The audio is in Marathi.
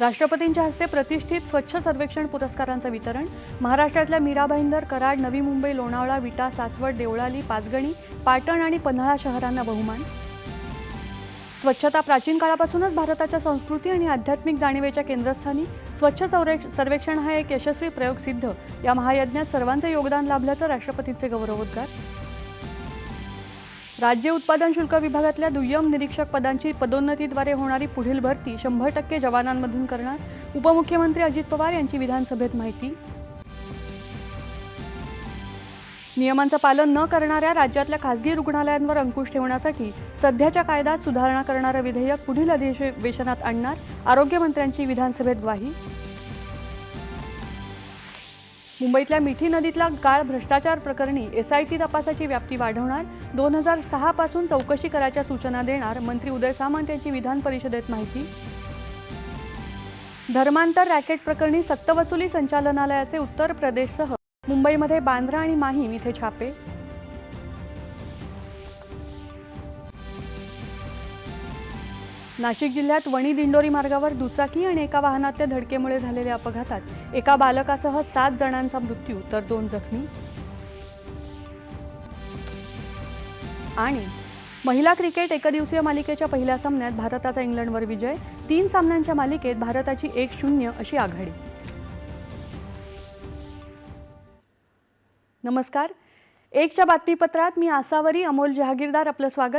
राष्ट्रपतींच्या हस्ते प्रतिष्ठित स्वच्छ सर्वेक्षण पुरस्कारांचं वितरण महाराष्ट्रातल्या मीरा भाईंदर कराड नवी मुंबई लोणावळा विटा सासवड देवळाली पाचगणी पाटण आणि पन्हाळा शहरांना बहुमान. स्वच्छता प्राचीन काळापासूनच भारताच्या संस्कृती आणि आध्यात्मिक जाणीवेच्या केंद्रस्थानी स्वच्छ सर्वेक्षण हा एक यशस्वी प्रयोग सिद्ध. या महायज्ञात सर्वांचं योगदान लाभल्याचं राष्ट्रपतींचे गौरवोद्गार. राज्य उत्पादन शुल्क विभागातल्या दुय्यम निरीक्षक पदांची पदोन्नतीद्वारे होणारी पुढील भरती शंभर टक्के जवानांमधून करणार उपमुख्यमंत्री अजित पवार यांची विधानसभेत माहिती. नियमांचं पालन न करणाऱ्या राज्यातल्या खासगी रुग्णालयांवर अंकुश ठेवण्यासाठी सध्याच्या कायद्यात सुधारणा करणारं विधेयक पुढील अधिवेशनात आणणार आरोग्यमंत्र्यांची विधानसभेत ग्वाही. मुंबईतल्या मिठी नदीतला गाळ भ्रष्टाचार प्रकरणी एसआयटी तपासाची व्याप्ती वाढवणार दोन हजार सहापासून चौकशी करायच्या सूचना देणार मंत्री उदय सामंत यांची विधान परिषदेत माहिती. धर्मांतर रॅकेट प्रकरणी सक्तवसुली संचालनालयाचे उत्तर प्रदेशसह मुंबईमध्ये बांद्रा आणि माहीम इथे छापे. नाशिक जिल्ह्यात वणी दिंडोरी मार्गावर दुचाकी आणि एका वाहनातल्या धडकेमुळे झालेल्या अपघातात एका बालकासह सात जणांचा मृत्यू तर दोन जखमी. आणि महिला क्रिकेट एकदिवसीय मालिकेच्या पहिल्या सामन्यात भारताचा इंग्लंडवर विजय तीन सामन्यांच्या मालिकेत भारताची एक शून्य अशी आघाडी. नमस्कार. एकच्या बातमीपत्रात मी आसावरी अमोल जहागीरदार आपलं स्वागत.